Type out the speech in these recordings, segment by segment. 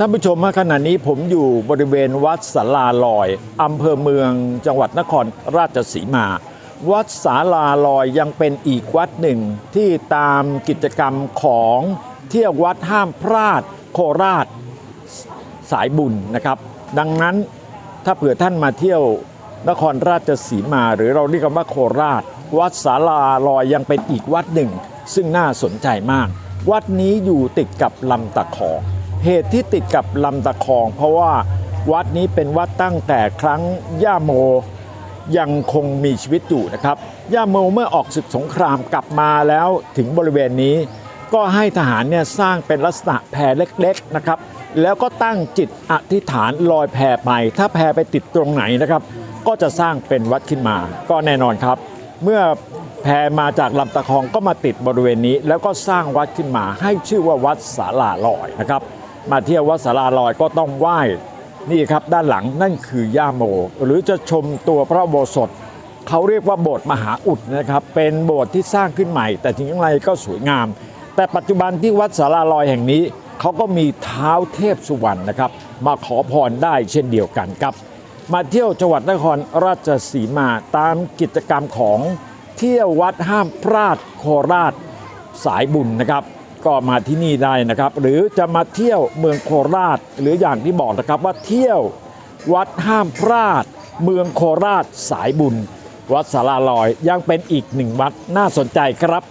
ท่านผู้ชมขณะนี้ผมอยู่บริเวณวัดสาลาลอยอำเภอเมืองจังหวัดนครราชสีมา วัดสาลาลอยยังเป็นอีกวัดหนึ่งที่ตามกิจกรรมของเที่ยววัดห้ามพลาดโคราชสายบุญนะครับ ดังนั้นถ้าเผื่อท่านมาเที่ยวนครราชสีมา หรือเราเรียกกันว่าโคราช วัดสาลาลอยยังเป็นอีกวัดหนึ่ง ซึ่งน่าสนใจมาก วัดนี้อยู่ติดกับลำตะคอง เหตุที่ติดกับลำตะคอง เพราะว่าวัดนี้เป็นวัดตั้งแต่ครั้งย่าโมยังคงมีชีวิตอยู่นะครับ ย่าโมเมื่อออกศึกสงครามกลับมาแล้วถึงบริเวณนี้ ก็ให้ทหารเนี่ยสร้างเป็นลักษณะแพเล็กๆนะครับ แล้วก็ตั้งจิตอธิษฐานลอยแพไป ถ้าแพไปติดตรงไหนนะครับ ก็จะสร้างเป็นวัดขึ้นมา ก็แน่นอนครับ เมื่อแพมาจากลำตะคองก็มาติดบริเวณนี้ แล้วก็สร้างวัดขึ้นมาให้ชื่อว่าวัดสาลาลอยนะครับ มาเที่ยววัดสาลาลอยก็ต้องไหว้นี่ครับด้านหลังนั่นคือย่าโม หรือจะชมตัวพระโบสถเขาเรียกว่าโบสถ์มหาอุดนะครับเป็นโบสถ์ที่สร้างขึ้นใหม่ แต่ถึงอย่างไรก็สวยงาม แต่ปัจจุบันที่วัดสาราลอยแห่งนี้เขาก็มีเท้าเทพสุวรรณนะครับ มาขอพรได้เช่นเดียวกันครับ มาเที่ยวจังหวัดนครราชสีมาตามกิจกรรมของเที่ยววัดห้ามพลาดโคราชสายบุญนะครับ ก็มาที่นี่ได้นะครับ หรือจะมาเที่ยวเมืองโคราช หรืออย่างที่บอกนะครับว่าเที่ยววัดห้ามพลาด เมืองโคราชสายบุญ วัดสาราลอยยังเป็นอีกหนึ่งวัดน่าสนใจครับ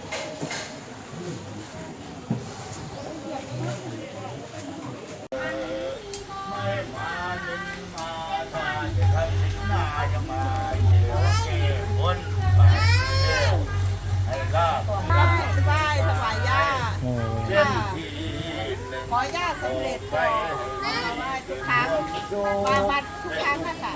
ขอย่าสำเร็จก่อนมาไหว้ทุกครั้งมาบัดทุกครั้งนะคะ